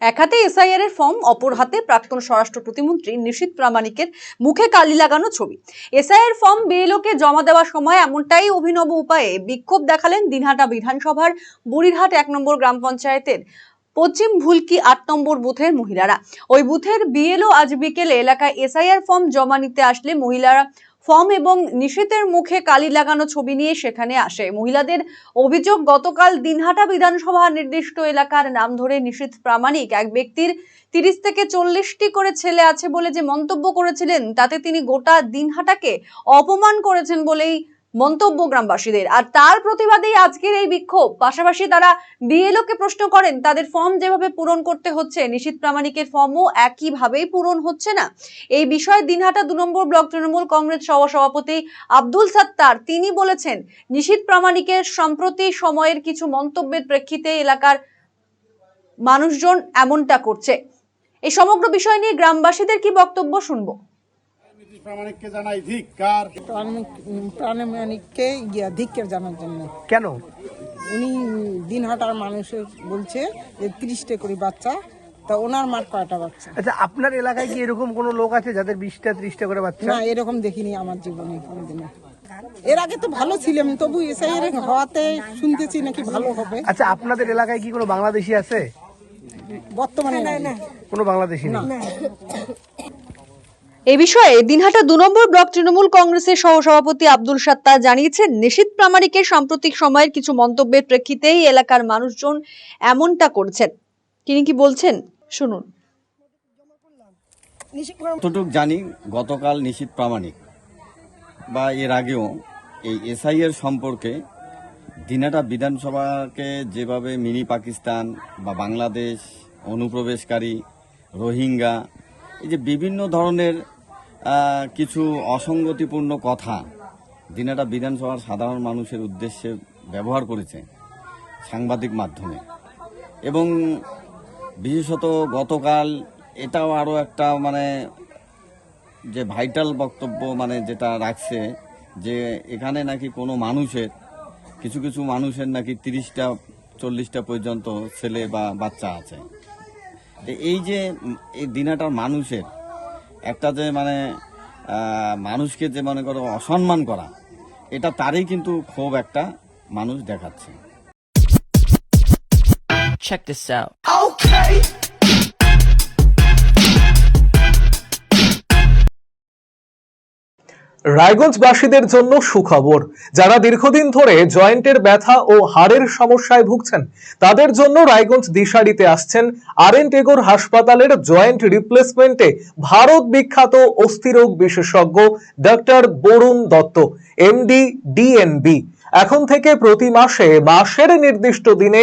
এক হাতে এসআইআর এর ফর্ম অপর হাতে প্রাক্তন স্বরাষ্ট্র প্রতিমন্ত্রী নিশীত প্রামাণিকের মুখে কালি লাগানো ছবি। এসআইআর ফর্ম বিএলওকে জমা দেওয়ার সময় এমনটাই অভিনব উপায়ে বিক্ষোভ দেখালেন দিনহাটা বিধানসভার বুড়িরহাট এক নম্বর গ্রাম পঞ্চায়েতের পশ্চিম ভুলকি আট নম্বর বুথের মহিলারা। ওই বুথের বিএলও আজ বিকেলে এলাকায় এসআইআর ফর্ম জমা নিতে আসলে মহিলারা ফর্ম এবং নিষেধের মুখে কালি লাগানো ছবি নিয়ে সেখানে আসে। মহিলাদের অভিযোগ, গতকাল দিনহাটা বিধানসভা নির্দিষ্ট এলাকার নাম ধরে নিষিদ্ধ প্রামাণিক। এক ব্যক্তির তিরিশ থেকে চল্লিশটি করে ছেলে আছে বলে যে মন্তব্য করেছিলেন, তাতে তিনি গোটা দিনহাটাকে অপমান করেছেন বলেই মন্তব্য গ্রামবাসীদের আর তার প্রতিবাদেই আজকের এই বিক্ষোভ। পাশাপাশি তারা বিএলও কে প্রশ্ন করেন, তাদের ফর্ম যেভাবে পূরণ করতে হচ্ছে নিশীথ প্রামাণিকের ফর্মও একইভাবেই পূরণ হচ্ছে না? এই বিষয়ে দিনহাটা দু নম্বর ব্লক তৃণমূল কংগ্রেস সহসভাপতি আব্দুল সাত্তার, তিনি বলেছেন নিশীথ প্রামাণিকের সম্প্রতি সময়ের কিছু মন্তব্যের প্রেক্ষিতে এলাকার মানুষজন এমনটা করছে। এই সমগ্র বিষয় নিয়ে গ্রামবাসীদের কি বক্তব্য শুনব? প্রামাণিককে জানাই ধিক্কার। প্রাণমানিককে গিয়া ধিক্কের জানার জন্য। কেন? উনি দিনহাটার মানুষের বলছে যে তিরিশটা করে বাচ্চা তা ওনার মার কয়টা বাচ্চা? আচ্ছা আপনার এলাকায় কি এরকম কোনো লোক আছে যাদের বিশটা ত্রিশটা করে বাচ্চা? না এরকম দেখিনি আমার জীবনে কোনোদিনও। এর আগে তো ভালো ছিলাম তবু এসআই এর হওয়াতে শুনতেছি নাকি ভালো হবে। আচ্ছা আপনাদের এলাকায় কি কোনো বাংলাদেশি আছে? বর্তমানে না কোনো বাংলাদেশি নেই? এই বিষয়ে দিনহাটা দু নম্বর ব্লক তৃণমূল কংগ্রেসের সহসভাপতি আব্দুল সাত্তার জানিয়েছেন নিশীত প্রামাণিকের সাম্প্রতিক সময়ের কিছু মন্তব্যের প্রেক্ষিতেই এলাকার মানুষজন এমনটা করছেন। তিনি কি বলছেন? শুনুন। যতটুক জানি, গতকাল নিশীত প্রামাণিক বা এর আগেও এই এসআই এর সম্পর্কে দিনাটা বিধানসভাকে যেভাবে মিনি পাকিস্তান বা বাংলাদেশ অনুপ্রবেশকারী, রোহিঙ্গা, এই যে বিভিন্ন ধরনের কিছু অসঙ্গতিপূর্ণ কথা দিনাটা বিধানসভার সাধারণ মানুষের উদ্দেশ্যে ব্যবহার করেছে সাংবাদিক মাধ্যমে। এবং বিশেষত গতকাল এটাও আরও একটা মানে যে ভাইটাল বক্তব্য মানে যেটা রাখছে যে এখানে নাকি কোনো মানুষের, কিছু কিছু মানুষের নাকি তিরিশটা, চল্লিশটা পর্যন্ত ছেলে বা বাচ্চা আছে। এই যে এই দিনাটার মানুষের একটা যে মানে মানুষকে যে মনে করো অসম্মান করা এটা তারই কিন্তু খুব একটা মানুষ দেখাচ্ছে Check this out. রায়গঞ্জবাসীদের জন্য সুখবর। যারা দীর্ঘদিন ধরে জয়েন্টের ব্যথা ও হাড়ের সমস্যায় ভুগছেন, তাদের জন্য রায়গঞ্জ দিশারিতে আসছেন আরএন টেগোর হাসপাতালের জয়েন্ট রিপ্লেসমেন্টে ভারত বিখ্যাত অস্থিরোগ বিশেষজ্ঞ doctor Barun Dutta, MD, DNB. এখন থেকে প্রতি মাসে মাসের নির্দিষ্ট দিনে